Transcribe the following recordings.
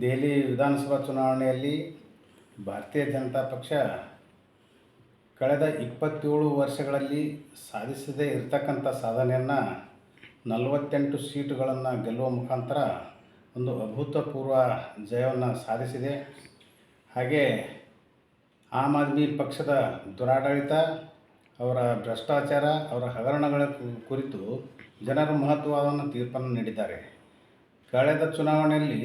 ದೆಹಲಿ ವಿಧಾನಸಭಾ ಚುನಾವಣೆಯಲ್ಲಿ ಭಾರತೀಯ ಜನತಾ ಪಕ್ಷ ಕಳೆದ ಇಪ್ಪತ್ತೇಳು ವರ್ಷಗಳಲ್ಲಿ ಸಾಧಿಸದೇ ಇರತಕ್ಕಂಥ ಸಾಧನೆಯನ್ನು ನಲವತ್ತೆಂಟು ಸೀಟುಗಳನ್ನು ಗೆಲ್ಲುವ ಮುಖಾಂತರ ಒಂದು ಅಭೂತಪೂರ್ವ ಜಯವನ್ನು ಸಾಧಿಸಿದೆ. ಹಾಗೆ ಆಮ್ ಆದ್ಮಿ ಪಕ್ಷದ ದುರಾಡಳಿತ, ಅವರ ಭ್ರಷ್ಟಾಚಾರ, ಅವರ ಹಗರಣಗಳ ಕುರಿತು ಜನರು ಮಹತ್ವವನ್ನು ತೀರ್ಪನ್ನು ನೀಡಿದ್ದಾರೆ. ಕಳೆದ ಚುನಾವಣೆಯಲ್ಲಿ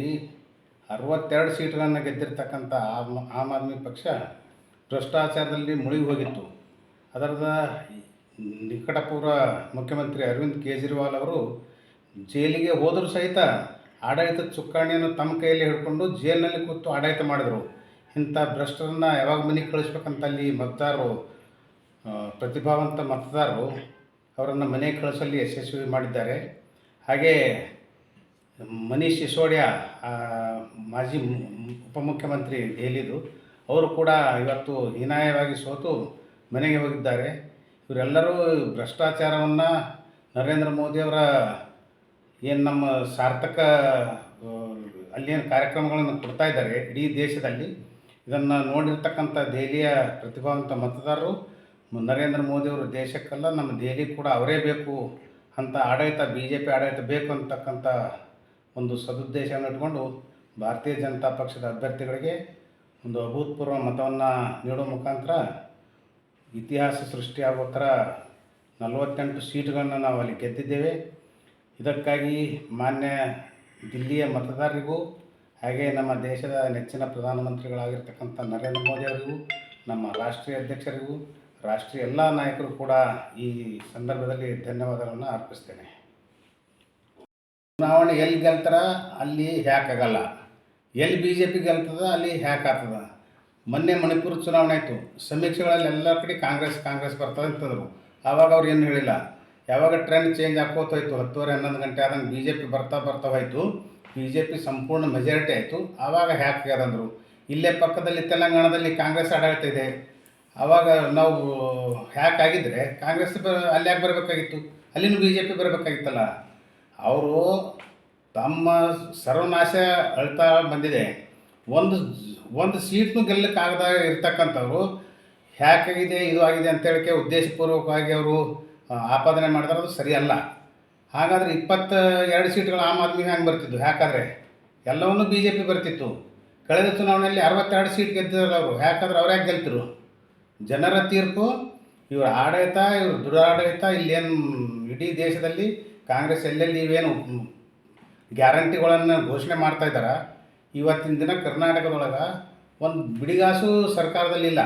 ಅರವತ್ತೆರಡು ಸೀಟುಗಳನ್ನು ಗೆದ್ದಿರ್ತಕ್ಕಂಥ ಆಮ್ ಆಮ್ ಆದ್ಮಿ ಪಕ್ಷ ಭ್ರಷ್ಟಾಚಾರದಲ್ಲಿ ಮುಳುಗಿ ಹೋಗಿತ್ತು. ಅದರದ ನಿಕಟಪೂರ್ವ ಮುಖ್ಯಮಂತ್ರಿ ಅರವಿಂದ್ ಕೇಜ್ರಿವಾಲ್ ಅವರು ಜೈಲಿಗೆ ಹೋದರೂ ಸಹಿತ ಆಡಳಿತದ ಚುಕ್ಕಾಣಿಯನ್ನು ತಮ್ಮ ಕೈಯಲ್ಲಿ ಹಿಡ್ಕೊಂಡು ಜೈಲಿನಲ್ಲಿ ಕೂತು ಆಡಳಿತ ಮಾಡಿದರು. ಇಂಥ ಭ್ರಷ್ಟರನ್ನು ಯಾವಾಗ ಮನೆಗೆ ಕಳಿಸ್ಬೇಕಂತ ಅಲ್ಲಿ ಮತದಾರರು ಪ್ರತಿಭಾವಂತ ಮತದಾರರು ಅವರನ್ನು ಮನೆಗೆ ಕಳಿಸಲ್ಲಿ ಯಶಸ್ವಿ ಮಾಡಿದ್ದಾರೆ. ಹಾಗೆ ಮನೀಶ್ ಸಿಸೋಡಿಯಾ ಮಾಜಿ ಉಪಮುಖ್ಯಮಂತ್ರಿ ದೆಹಲಿದು, ಅವರು ಕೂಡ ಇವತ್ತು ಹೀನಾಯವಾಗಿ ಸೋತು ಮನೆಗೆ ಹೋಗಿದ್ದಾರೆ. ಇವರೆಲ್ಲರೂ ಭ್ರಷ್ಟಾಚಾರವನ್ನು ನರೇಂದ್ರ ಮೋದಿಯವರ ಏನು ನಮ್ಮ ಸಾರ್ಥಕ ಅಲ್ಲಿ ಅಲ್ಲೇನು ಕಾರ್ಯಕ್ರಮಗಳನ್ನು ಕೊಡ್ತಾ ಇದ್ದಾರೆ ಇಡೀ ದೇಶದಲ್ಲಿ. ಇದನ್ನು ನೋಡಿರ್ತಕ್ಕಂಥ ದೆಹಲಿಯ ಪ್ರತಿಭಾವಂತ ಮತದಾರರು, ನರೇಂದ್ರ ಮೋದಿಯವರು ದೇಶಕ್ಕಲ್ಲ, ನಮ್ಮ ದೆಹಲಿ ಕೂಡ ಅವರೇ ಬೇಕು ಅಂತ ಆಡಳಿತ ಬಿ ಜೆ ಪಿ ಆಡಳಿತ ಬೇಕು ಅಂತಕ್ಕಂಥ ಒಂದು ಸದುದ್ದೇಶವನ್ನು ಇಟ್ಕೊಂಡು ಭಾರತೀಯ ಜನತಾ ಪಕ್ಷದ ಅಭ್ಯರ್ಥಿಗಳಿಗೆ ಒಂದು ಅಭೂತಪೂರ್ವ ಮತವನ್ನು ನೀಡೋ ಮುಖಾಂತರ ಇತಿಹಾಸ ಸೃಷ್ಟಿಯಾಗೋ ಥರ ನಲವತ್ತೆಂಟು ಸೀಟುಗಳನ್ನು ನಾವು ಅಲ್ಲಿ ಗೆದ್ದಿದ್ದೇವೆ. ಇದಕ್ಕಾಗಿ ಮಾನ್ಯ ದಿಲ್ಲಿಯ ಮತದಾರರಿಗೂ ಹಾಗೆ ನಮ್ಮ ದೇಶದ ನೆಚ್ಚಿನ ಪ್ರಧಾನಮಂತ್ರಿಗಳಾಗಿರ್ತಕ್ಕಂಥ ನರೇಂದ್ರ ಮೋದಿ ಅವರಿಗೂ, ನಮ್ಮ ರಾಷ್ಟ್ರೀಯ ಅಧ್ಯಕ್ಷರಿಗೂ, ರಾಷ್ಟ್ರೀಯ ಎಲ್ಲ ನಾಯಕರು ಕೂಡ ಈ ಸಂದರ್ಭದಲ್ಲಿ ಧನ್ಯವಾದಗಳನ್ನು ಅರ್ಪಿಸ್ತೇನೆ. ಚುನಾವಣೆ ಎಲ್ಲಿ ಗೆಲ್ತಾರ, ಅಲ್ಲಿ ಹ್ಯಾಕ್ ಆಗಲ್ಲ. ಎಲ್ಲಿ ಬಿ ಜೆ ಪಿ ಗೆಲ್ತದ, ಅಲ್ಲಿ ಹ್ಯಾಕ್ ಆಗ್ತದ. ಮೊನ್ನೆ ಮಣಿಪುರ ಚುನಾವಣೆ ಆಯಿತು. ಸಮೀಕ್ಷೆಗಳಲ್ಲಿ ಎಲ್ಲ ಕಡೆ ಕಾಂಗ್ರೆಸ್ ಕಾಂಗ್ರೆಸ್ ಬರ್ತದೆ ಅಂತಂದರು ಆವಾಗ ಅವ್ರು ಏನು ಹೇಳಿಲ್ಲ. ಯಾವಾಗ ಟ್ರೆಂಡ್ ಚೇಂಜ್ ಹೋಯ್ತು ಹತ್ತುವರೆ, ಹನ್ನೊಂದು ಗಂಟೆ ಆದಂಗೆ ಬಿ ಜೆ ಪಿ ಬರ್ತಾ ಬರ್ತಾ ಹೋಯ್ತು. ಬಿ ಜೆ ಪಿ ಸಂಪೂರ್ಣ ಮೆಜಾರಿಟಿ ಆಯಿತು. ಆವಾಗ ಹ್ಯಾಕ್ ಆಗ್ಯದಂದರು ಇಲ್ಲೇ ಪಕ್ಕದಲ್ಲಿ ತೆಲಂಗಾಣದಲ್ಲಿ ಕಾಂಗ್ರೆಸ್ ಆಡಳಿತ ಇದೆ. ಆವಾಗ ನಾವು ಹ್ಯಾಕ್ ಆಗಿದ್ದರೆ ಕಾಂಗ್ರೆಸ್ ಬ ಅಲ್ಲಿ ಯಾಕೆ ಬರಬೇಕಾಗಿತ್ತು? ಅಲ್ಲಿನೂ ಬಿ ಜೆ ಪಿ ಬರಬೇಕಾಗಿತ್ತಲ್ಲ. ಅವರು ತಮ್ಮ ಸರ್ವನಾಶ ಅಳ್ತಾ ಬಂದಿದೆ. ಒಂದು ಒಂದು ಸೀಟ್ನು ಗೆಲ್ಲಕ್ಕಾಗದ ಇರ್ತಕ್ಕಂಥವ್ರು ಹ್ಯಾಕಾಗಿದೆ, ಇದು ಆಗಿದೆ ಅಂತ ಹೇಳಿಕೆ ಉದ್ದೇಶಪೂರ್ವಕವಾಗಿ ಅವರು ಆಪಾದನೆ ಮಾಡಿದ್ರೆ ಅದು ಸರಿಯಲ್ಲ. ಹಾಗಾದರೆ ಇಪ್ಪತ್ತ ಎರಡು ಸೀಟ್ಗಳು ಆಮ್ ಆದ್ಮಿಗೆ ಹ್ಯಾಂಗೆ ಬರ್ತಿದ್ದು ಯಾಕಾದರೆ ಎಲ್ಲವನ್ನೂ ಬಿ ಜೆ ಪಿ ಬರ್ತಿತ್ತು. ಕಳೆದ ಚುನಾವಣೆಯಲ್ಲಿ ಅರವತ್ತೆರಡು ಸೀಟ್ ಗೆದ್ದಿದ್ದಾರೆ ಅವರು. ಯಾಕಂದ್ರೆ ಅವ್ರು ಯಾಕೆ ಗೆಲ್ತಿರು? ಜನರ ತೀರ್ಪು, ಇವರ ಆಡಳಿತ, ಇವ್ರ ದುರಾಡಳಿತ, ಇಲ್ಲೇನು ಇಡೀ ದೇಶದಲ್ಲಿ ಕಾಂಗ್ರೆಸ್ ಎಲ್ಲೆಲ್ಲಿ ಇವೇನು ಗ್ಯಾರಂಟಿಗಳನ್ನು ಘೋಷಣೆ ಮಾಡ್ತಾ ಇದ್ದಾರೆ? ಇವತ್ತಿನ ದಿನ ಕರ್ನಾಟಕದೊಳಗೆ ಒಂದು ಬಿಡಿಗಾಸು ಸರ್ಕಾರದಲ್ಲಿ ಇಲ್ಲ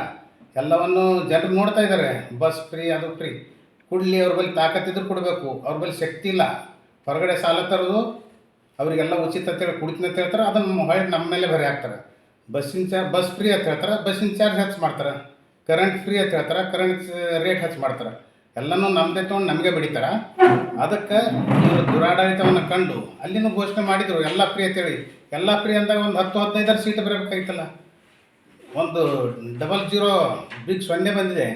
ಎಲ್ಲವನ್ನು ಜನರು ನೋಡ್ತಾ ಇದ್ದಾರೆ ಬಸ್ ಫ್ರೀ, ಅದು ಫ್ರೀ. ಕುಡ್ಲಿ ಅವ್ರ ಬಳಿ ತಾಕತ್ತಿದ್ರು ಕೊಡಬೇಕು. ಅವ್ರ ಬಳಿ ಶಕ್ತಿ ಇಲ್ಲ. ಹೊರಗಡೆ ಸಾಲ ತರೋದು ಅವರಿಗೆಲ್ಲ ಉಚಿತ ಅಂತೇಳಿ ಕುಡಿತಿನ ಅಂತ ಹೇಳ್ತಾರೆ. ಅದನ್ನು ಹೊಳೆ ನಮ್ಮ ಮೇಲೆ ಬರೆ ಹಾಕ್ತಾರೆ. ಬಸ್ಸಿನ ಚಾರ್ಜ್ ಬಸ್ ಫ್ರೀ ಅಂತ ಹೇಳ್ತಾರೆ. ಬಸ್ಸಿನ ಚಾರ್ಜ್ ಹೆಚ್ಚು ಮಾಡ್ತಾರೆ. ಕರೆಂಟ್ ಫ್ರೀ ಅಂತ ಹೇಳ್ತಾರೆ. ಕರೆಂಟ್ ರೇಟ್ ಹೆಚ್ಚು ಮಾಡ್ತಾರೆ. ಎಲ್ಲನೂ ನಮ್ಮದೇ ತೊಗೊಂಡು ನಮಗೆ ಬಡಿತಾರೆ. ಅದಕ್ಕೆ ಇವರು ದುರಾಡಳಿತವನ್ನು ಕಂಡು ಅಲ್ಲಿನೂ ಘೋಷಣೆ ಮಾಡಿದರು, ಎಲ್ಲ ಫ್ರೀ ಅಂತೇಳಿ ಎಲ್ಲ ಫ್ರೀ ಅಂದಾಗ ಒಂದು ಹತ್ತು, ಹದಿನೈದರ ಸೀಟ್ ಬರಬೇಕಾಗಿತ್ತಲ್ಲ. ಒಂದು ಡಬಲ್ ಜೀರೋ ಬಿಗ್ ಸೊನ್ನೆ ಬಂದಿದೆ.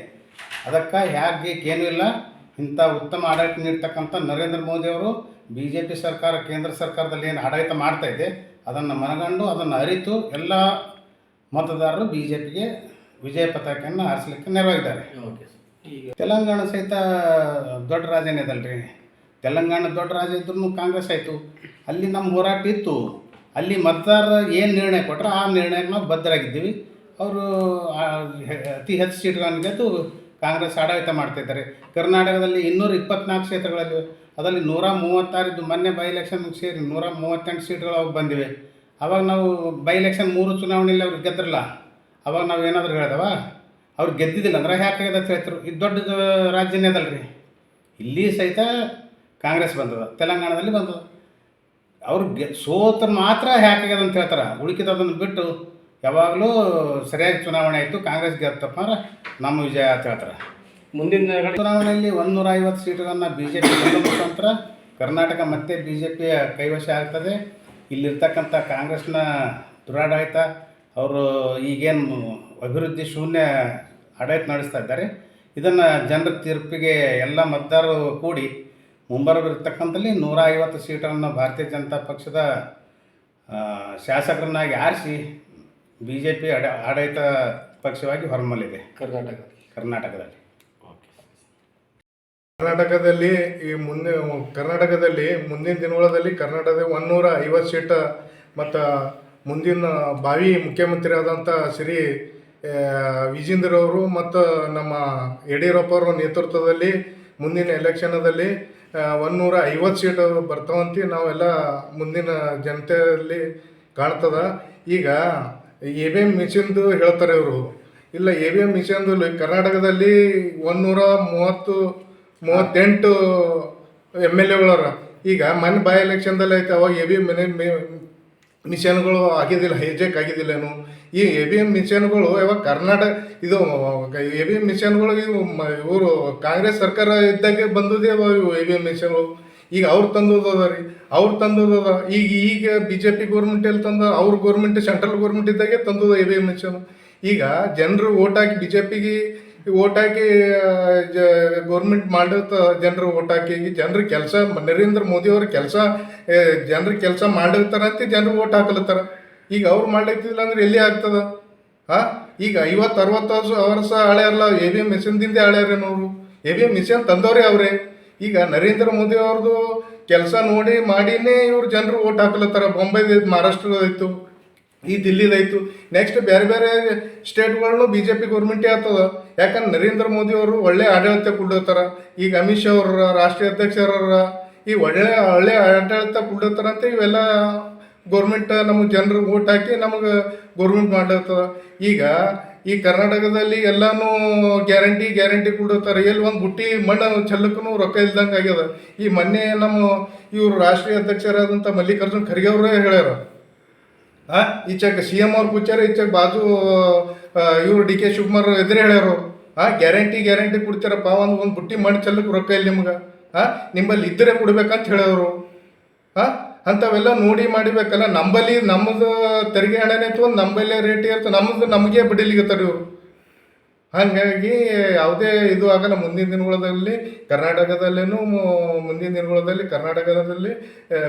ಅದಕ್ಕೆ ಹೇಗೆ ಏನೂ ಇಲ್ಲ. ಇಂಥ ಉತ್ತಮ ಆಡಳಿತ ನೀಡ್ತಕ್ಕಂಥ ನರೇಂದ್ರ ಮೋದಿಯವರು ಬಿ ಜೆ ಪಿ ಸರ್ಕಾರ, ಕೇಂದ್ರ ಸರ್ಕಾರದಲ್ಲಿ ಏನು ಆಡಳಿತ ಇದೆ, ಅದನ್ನು ಮನಗಂಡು ಅದನ್ನು ಅರಿತು ಎಲ್ಲ ಮತದಾರರು ಬಿ ಜೆ ಪಿಗೆ ವಿಜಯ ಪತಾಕೆಯನ್ನು ಹಾರಿಸಲಿಕ್ಕೆ ನೆರವಾಗಿದ್ದಾರೆ. ಓಕೆ ಈಗ. ತೆಲಂಗಾಣ ಸಹಿತ ದೊಡ್ಡ ರಾಜನೇ ಅದಲ್ರಿ. ತೆಲಂಗಾಣ ದೊಡ್ಡ ರಾಜ್ಯ ಇದ್ರೂ ಕಾಂಗ್ರೆಸ್ ಆಯಿತು. ಅಲ್ಲಿ ನಮ್ಮ ಹೋರಾಟ ಇತ್ತು. ಅಲ್ಲಿ ಮತದಾರರು ಏನು ನಿರ್ಣಯ ಕೊಟ್ಟರೆ ಆ ನಿರ್ಣಯಕ್ಕೆ ನಾವು ಬದ್ಧರಾಗಿದ್ದೀವಿ. ಅವರು ಅತಿ ಹೆಚ್ಚು ಸೀಟ್ಗಳನ್ನು ಗೆದ್ದು ಕಾಂಗ್ರೆಸ್ ಆಡಳಿತ ಮಾಡ್ತಿದ್ದಾರೆ ಕರ್ನಾಟಕದಲ್ಲಿ ಇನ್ನೂರ ಇಪ್ಪತ್ನಾಲ್ಕು ಕ್ಷೇತ್ರಗಳಲ್ಲಿ ಅದರಲ್ಲಿ ನೂರ ಮೂವತ್ತಾರಿದ್ದು ಮೊನ್ನೆ ಬೈ ಎಲೆಕ್ಷನ್ ಸೇರಿ ನೂರ ಮೂವತ್ತೆಂಟು ಸೀಟ್ಗಳು ಅವಾಗ ಬಂದಿವೆ. ಅವಾಗ ನಾವು ಬೈ ಎಲೆಕ್ಷನ್ ಮೂರು ಚುನಾವಣೆಯಲ್ಲಿ ಅವ್ರಿಗೆ ಗೆದ್ರಲ್ಲ. ಅವಾಗ ನಾವು ಏನಾದರೂ ಹೇಳಿದವ? ಅವ್ರು ಗೆದ್ದಿದ್ದಿಲ್ಲ ಅಂದ್ರೆ ಯಾಕೆ ಅಂತ ಹೇಳ್ತಾರೆ ಇದು ದೊಡ್ಡ ರಾಜ್ಯನೇ ಅದಲ್ರಿ. ಇಲ್ಲಿ ಸಹಿತ ಕಾಂಗ್ರೆಸ್ ಬಂದದ ತೆಲಂಗಾಣದಲ್ಲಿ ಬಂದದ. ಅವ್ರು ಗೆ ಸೋತ್ರ ಮಾತ್ರ ಹ್ಯಾಕಾಗ್ಯದ ಅಂತ ಹೇಳ್ತಾರೆ. ಅದನ್ನು ಬಿಟ್ಟು ಯಾವಾಗಲೂ ಸರಿಯಾಗಿ ಚುನಾವಣೆ ಆಯಿತು ಕಾಂಗ್ರೆಸ್ ಗೆದ್ದಪ್ಪ ಅಂದ್ರೆ ನಮ್ಮ ವಿಜಯ ಅಂತ ಹೇಳ್ತಾರೆ. ಮುಂದಿನ ಚುನಾವಣೆಯಲ್ಲಿ ಒಂದೂರ ಐವತ್ತು ಸೀಟುಗಳನ್ನು ಬಿ ಜೆ ಪಿ ಗೆಲ್ಲೋ ಮುಖಾಂತರ ಕರ್ನಾಟಕ ಮತ್ತೆ ಬಿ ಜೆ ಪಿಯ ಕೈವಶ ಆಗ್ತದೆ. ಇಲ್ಲಿರ್ತಕ್ಕಂಥ ಕಾಂಗ್ರೆಸ್ನ ದುರಾಡಳಿತ ಅವರು ಈಗೇನು ಅಭಿವೃದ್ಧಿ ಶೂನ್ಯ ಆಡಳಿತ ನಡೆಸ್ತಾ ಇದ್ದಾರೆ. ಇದನ್ನು ಜನರ ತೀರ್ಪಿಗೆ ಎಲ್ಲ ಮತದಾರರು ಕೂಡಿ ಮುಂಬರವಿರ್ತಕ್ಕಂಥಲ್ಲಿ ನೂರ ಐವತ್ತು ಸೀಟನ್ನು ಭಾರತೀಯ ಜನತಾ ಪಕ್ಷದ ಶಾಸಕರನ್ನಾಗಿ ಆರಿಸಿ ಬಿ ಜೆ ಪಿ ಅಡ ಆಡಳಿತ ಪಕ್ಷವಾಗಿ ಹೊರಮಲ್ಲಿದೆ ಕರ್ನಾಟಕ ಕರ್ನಾಟಕದಲ್ಲಿ. ಕರ್ನಾಟಕದಲ್ಲಿ ಈ ಮುಂದೆ, ಕರ್ನಾಟಕದಲ್ಲಿ ಮುಂದಿನ ದಿನಗಳಲ್ಲಿ ಕರ್ನಾಟಕದ ಒನ್ನೂರ ಐವತ್ತು ಸೀಟ ಮತ್ತು ಮುಂದಿನ ಭಾವಿ ಮುಖ್ಯಮಂತ್ರಿ ಆದಂಥ ಶ್ರೀ ವಿಜೇಂದ್ರವರು ಮತ್ತು ನಮ್ಮ ಯಡಿಯೂರಪ್ಪ ಅವರ ನೇತೃತ್ವದಲ್ಲಿ ಮುಂದಿನ ಎಲೆಕ್ಷನದಲ್ಲಿ ನೂರ ಐವತ್ತು ಸೀಟು ಬರ್ತಾವಂತ. ನಾವೆಲ್ಲ ಮುಂದಿನ ಜನತೆಯಲ್ಲಿ ಕಾಣ್ತದ. ಈಗ ಎ ಬಿ ಎಂ ಮಿಷನ್ದು ಹೇಳ್ತಾರೆ ಇವರು. ಇಲ್ಲ, ಎ ಬಿ ಎಂ ಮಿಷನ್ದು ಕರ್ನಾಟಕದಲ್ಲಿ ಒಂದೂರ ಮೂವತ್ತು, ಮೂವತ್ತೆಂಟು ಎಂ ಎಲ್ ಎಗಳರ ಈಗ ಮನೆ, ಬೈ ಎಲೆಕ್ಷನ್ದಲ್ಲಿ ಐತೆ. ಅವಾಗ ಎ ಬಿ ಎಂ ಮಿಷನ್ಗಳು ಆಗಿದ್ದಿಲ್ಲ ಹೈಜೆಕ್ ಆಗಿದ್ದಿಲ್ಲೇನು ಈ ಎ ಬಿ ಎಂ ಮಿಷನ್ಗಳು ಯಾವಾಗ ಕರ್ನಾಟಕ ಇದು ಎ ಬಿ ಎಂ ಮಿಷನ್ಗಳು, ಇವು ಇವರು ಕಾಂಗ್ರೆಸ್ ಸರ್ಕಾರ ಇದ್ದಾಗೆ ಬಂದದೇ ಎ ಬಿ ಎಂ ಮಿಷನ್ಗಳು. ಈಗ ಅವ್ರು ತಂದದ ರೀ. ಅವ್ರು ತಂದದ ಈಗ ಈಗ ಬಿ ಜೆ ಪಿ ಗೌರ್ಮೆಂಟ್ ಎಲ್ಲಿ ತಂದ? ಅವ್ರ ಗೌರ್ಮೆಂಟ್ ಸೆಂಟ್ರಲ್ ಗೌರ್ಮೆಂಟ್ ಇದ್ದಾಗೆ ತಂದದ ಎ ಬಿ ಎಂ ಮಿಷನ್. ಈಗ ಜನರು ಓಟ್ ಹಾಕಿ ಬಿ ಜೆ ಪಿಗೆ ಓಟ್ ಹಾಕಿ ಜ ಗೌರ್ಮೆಂಟ್ ಮಾಡತ್ತ ಜನರು ಓಟ್ ಹಾಕಿ ಜನರು ಕೆಲಸ, ನರೇಂದ್ರ ಮೋದಿ ಅವ್ರ ಕೆಲಸ ಜನ್ರು ಕೆಲಸ ಮಾಡಿರ್ತಾರಂತ ಜನರು ಓಟ್ ಹಾಕಲತ್ತಾರ. ಈಗ ಅವ್ರು ಮಾಡ್ಲಿಕ್ತಿಲ್ಲ ಅಂದ್ರೆ ಎಲ್ಲಿ ಆಗ್ತದ? ಹಾ ಈಗ ಐವತ್ತು, ಅರವತ್ತು ವರ್ಷ ಹಳೆಯಲ್ಲ ಎ ಬಿ ಎಂ ಮಿಷನ್ದಿಂದ ಹಳೆಯರೇನು ಅವರು ಎ ಬಿ ಮಿಷನ್ ತಂದವ್ರೆ ಅವರೇ. ಈಗ ನರೇಂದ್ರ ಮೋದಿ ಅವ್ರದ್ದು ಕೆಲಸ ನೋಡಿ, ಮಾಡಿನೇ ಇವ್ರು ಜನರು ಓಟ್ ಹಾಕ್ಲತ್ತಾರ. ಬೊಂಬೈದ ಮಹಾರಾಷ್ಟ್ರದಾಯ್ತು ಈ ದಿಲ್ಲಿದಾಯ್ತು ನೆಕ್ಸ್ಟ್ ಬೇರೆ ಬೇರೆ ಸ್ಟೇಟ್ಗಳು ಬಿ ಜೆ ಪಿ ಗೌರ್ಮೆಂಟೇ ಆಗ್ತದ. ಯಾಕಂದ್ರೆ ನರೇಂದ್ರ ಮೋದಿ ಅವರು ಒಳ್ಳೆ ಆಡಳಿತ ಕೊಡ್ಲತ್ತಾರ. ಈಗ ಅಮಿತ್ ಶಾ ಅವ್ರ ರಾಷ್ಟ್ರೀಯ ಅಧ್ಯಕ್ಷರ ಈ ಒಳ್ಳೆ ಒಳ್ಳೆ ಆಡಳಿತ ಕೊಡೋತರ ಅಂತ ಇವೆಲ್ಲ ಗೌರ್ಮೆಂಟ್ ನಮಗೆ ಜನರು ಓಟ್ ಹಾಕಿ ನಮಗೆ ಗೌರ್ಮೆಂಟ್ ಮಾಡ್ಲತ್ತದ ಈಗ ಈ ಕರ್ನಾಟಕದಲ್ಲಿ ಎಲ್ಲನೂ ಗ್ಯಾರಂಟಿ ಗ್ಯಾರಂಟಿ ಕೊಡೋತರ ಎಲ್ಲಿ ಒಂದು ಬುಟ್ಟಿ ಮಣ್ಣು ಚೆಲ್ಲಕ್ಕೂ ರೊಕ್ಕ ಇಲ್ದಂಗೆ ಆಗ್ಯದ. ಈ ಮೊನ್ನೆ ನಮ್ಮ ಇವರು ರಾಷ್ಟ್ರೀಯ ಅಧ್ಯಕ್ಷರಾದಂಥ ಮಲ್ಲಿಕಾರ್ಜುನ್ ಖರ್ಗೆ ಅವರೇ ಹೇಳ್ಯಾರ. ಆ ಈಚೆಗೆ ಸಿ ಎಂ ಅವ್ರು ಕೂಚಾರ ಈಚೆಗೆ ಬಾಜು ಇವರು ಡಿ ಕೆ ಶಿವಕುಮಾರ್ ಎದುರು ಹೇಳ್ಯಾರು. ಹಾಂ ಗ್ಯಾರಂಟಿ ಗ್ಯಾರಂಟಿ ಕೊಡ್ತೀರಪ್ಪ, ಒಂದು ಒಂದು ಬುಟ್ಟಿ ಮಾಡಿ ಚೆಲ್ಲಕ್ಕೆ ರೊಕ್ಕ ಇಲ್ಲ ನಿಮ್ಗೆ. ಹಾಂ ನಿಂಬಲ್ಲಿ ಇದ್ದರೆ ಕೊಡ್ಬೇಕಂತ ಹೇಳೋರು ಹಾಂ ಅಂಥವೆಲ್ಲ ನೋಡಿ ಮಾಡಿಬೇಕಲ್ಲ, ನಂಬಲ್ಲಿ ನಮ್ಮದು ತೆರಿಗೆ ಹಣನೇ ತೊಗೊಂಡು ನಂಬಲ್ಲೇ ರೇಟ್ ಇರ್ತದೆ ನಮ್ಮದು ನಮಗೆ ಬಿಡಿಲಿಗತ್ತಾರೆ ಇವರು. ಹಾಗಾಗಿ ಯಾವುದೇ ಇದು ಆಗಲ್ಲ. ಮುಂದಿನ ದಿನಗಳಲ್ಲಿ ಕರ್ನಾಟಕದಲ್ಲೇನು, ಮುಂದಿನ ದಿನಗಳಲ್ಲಿ ಕರ್ನಾಟಕದಲ್ಲಿ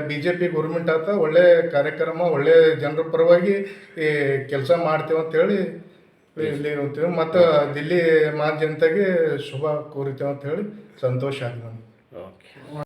ಬಿ ಜೆ ಪಿ ಗೌರ್ಮೆಂಟ್ ಆತ ಒಳ್ಳೆ ಕಾರ್ಯಕ್ರಮ, ಒಳ್ಳೆ ಜನರ ಪರವಾಗಿ, ಈ, ಕೆಲಸ ಮಾಡ್ತೇವೆ ಅಂತೇಳಿ ಇಲ್ಲಿ ಇರ್ತೀವಿ ಮತ್ತು ದಿಲ್ಲಿ ಮಾ ಜನತೆಗೆ ಶುಭ ಕೋರಿತೇವೆ ಅಂತ ಹೇಳಿ ಸಂತೋಷ ನಮ್ಗೆ. ಓಕೆ.